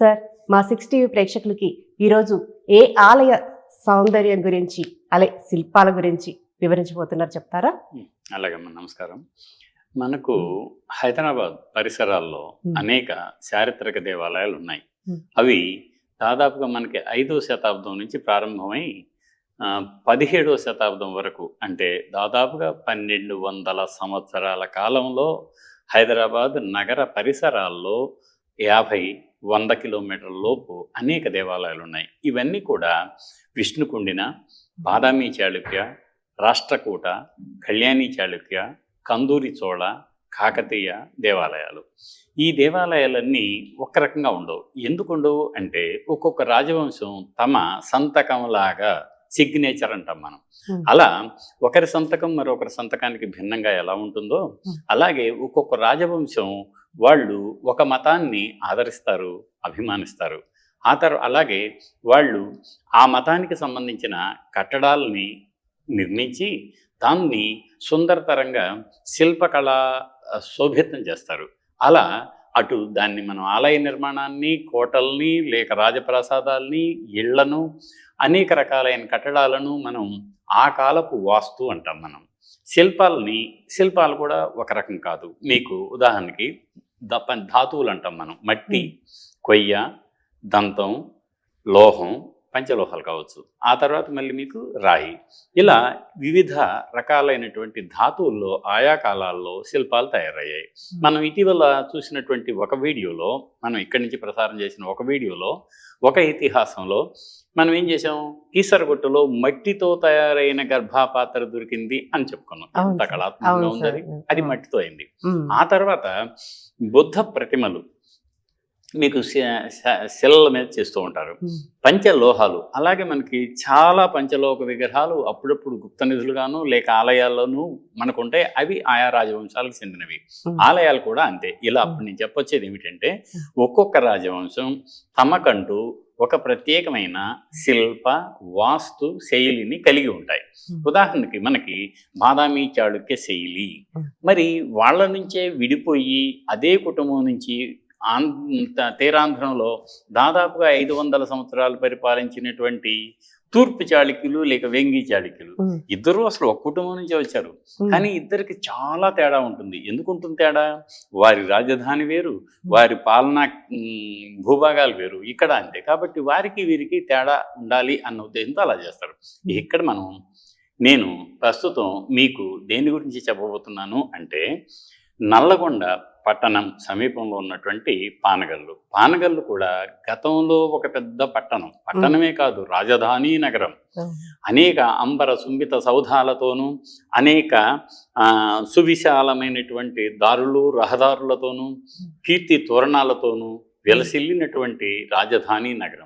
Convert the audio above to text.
Sir మా six TV ప్రేక్షకులకి ఈరోజు ఏ ఆలయ సౌందర్యం గురించి అలే శిల్పాల గురించి వివరించబోతున్నారు చెప్తారా అలాగమ్మా నమస్కారం మనకు హైదరాబాద్ పరిసరాల్లో. అనేక చారిత్రక దేవాలయాలు ఉన్నాయి. అవి దాదాపుగా మనకి ఐదో శతాబ్దం నుంచి ప్రారంభమై ఆ, పదిహేడవ శతాబ్దం వరకు అంటే దాదాపుగా పన్నెండు వందల సంవత్సరాల కాలంలో హైదరాబాద్ నగర పరిసరాల్లో యాభై వంద కిలోమీటర్ల లోపు అనేక దేవాలయాలు ఉన్నాయి ఇవన్నీ కూడా విష్ణుకుండిన బాదామి చాళుక్య రాష్ట్రకూట కళ్యాణి చాళుక్య కందూరి చోళ కాకతీయ దేవాలయాలు ఈ దేవాలయాలన్నీ ఒక రకంగా ఉండవు ఎందుకు ఉండవు అంటే ఒక్కొక్క రాజవంశం తమ సంతకంలాగా సిగ్నేచర్ అంటాం మనం. అలా ఒకరి సంతకం మరొకరి సంతకానికి భిన్నంగా ఎలా ఉంటుందో. అలాగే ఒక్కొక్క రాజవంశం వాళ్ళు ఒక మతాన్ని ఆదరిస్తారు అభిమానిస్తారు. ఆ తర్వా అలాగే వాళ్ళు ఆ మతానికి సంబంధించిన కట్టడాలని నిర్మించి దాన్ని సుందరతరంగా శిల్పకళ శోభితం చేస్తారు. అలా అటు దాన్ని మనం ఆలయ నిర్మాణాన్ని కోటల్ని లేక రాజప్రాసాదాల్ని ఇళ్ళను అనేక రకాలైన కట్టడాలను మనం ఆ కాలపు వాస్తు అంటాం మనం. శిల్పాలని శిల్పాలు కూడా ఒక రకం కాదు. మీకు ఉదాహరణకి ధాతువులు అంటాం మనం. మట్టి కొయ్య దంతం లోహం పంచలోహాలు కావచ్చు. ఆ తర్వాత మళ్ళీ మీకు రాయి. ఇలా వివిధ రకాలైనటువంటి ధాతువుల్లో ఆయా కాలాల్లో శిల్పాలు తయారయ్యాయి. మనం ఇటీవల చూసినటువంటి ఒక వీడియోలో మనం ఇక్కడి నుంచి ప్రసారం చేసిన ఒక వీడియోలో ఒక ఇతిహాసంలో మనం ఏం చేసాం కీసరగుట్టలో మట్టితో తయారైన గర్భాపాత్ర దొరికింది అని చెప్పుకున్నాం. ఎంత సార్. కళాత్మకంగా ఉంది అది మట్టితో అయింది. ఉమ్. ఆ తర్వాత బుద్ధ ప్రతిమలు మీకు శిలల మీద చేస్తూ ఉంటారు. పంచలోహాలు అలాగే మనకి చాలా పంచలోహ విగ్రహాలు అప్పుడప్పుడు గుప్త నిధులుగాను లేక ఆలయాల్లోనూ మనకుంటే అవి ఆయా రాజవంశాలకు చెందినవి. ఆలయాలు కూడా అంతే ఇలా అప్పుడు నేను చెప్పొచ్చేది ఏమిటంటే ఒక్కొక్క రాజవంశం తమకంటూ ఒక ప్రత్యేకమైన శిల్ప వాస్తు శైలిని కలిగి ఉంటాయి. ఉదాహరణకి మనకి బాదామి చాళుక్య శైలి. మరి వాళ్ళ నుంచే విడిపోయి అదే కుటుంబం నుంచి ఆంధ్ర తీరాంధ్రంలో దాదాపుగా ఐదు వందల సంవత్సరాలు పరిపాలించినటువంటి తూర్పు చాళుక్యులు లేక వెంగి చాళుక్యులు. ఇద్దరు అసలు ఒక కుటుంబం నుంచే వచ్చారు. కానీ ఇద్దరికి చాలా తేడా ఉంటుంది. ఎందుకు ఉంటుంది తేడా? వారి రాజధాని వేరు వారి పాలనా భూభాగాలు వేరు. ఇక్కడ అంతే. కాబట్టి వారికి వీరికి తేడా ఉండాలి అన్న ఉద్దేశంతో అలా చేస్తారు. ఇక్కడ మనం నేను ప్రస్తుతం మీకు దేని గురించి చెప్పబోతున్నాను అంటే నల్లగొండ పట్టణం సమీపంలో ఉన్నటువంటి పానగల్లు. పానగల్లు కూడా గతంలో ఒక పెద్ద పట్టణం. పట్టణమే కాదు రాజధాని నగరం. అనేక అంబర సుంబిత సౌధాలతోనూ అనేక సువిశాలమైనటువంటి దారులు రహదారులతోనూ కీర్తి తోరణాలతోనూ వెలసిల్లినటువంటి రాజధాని నగరం.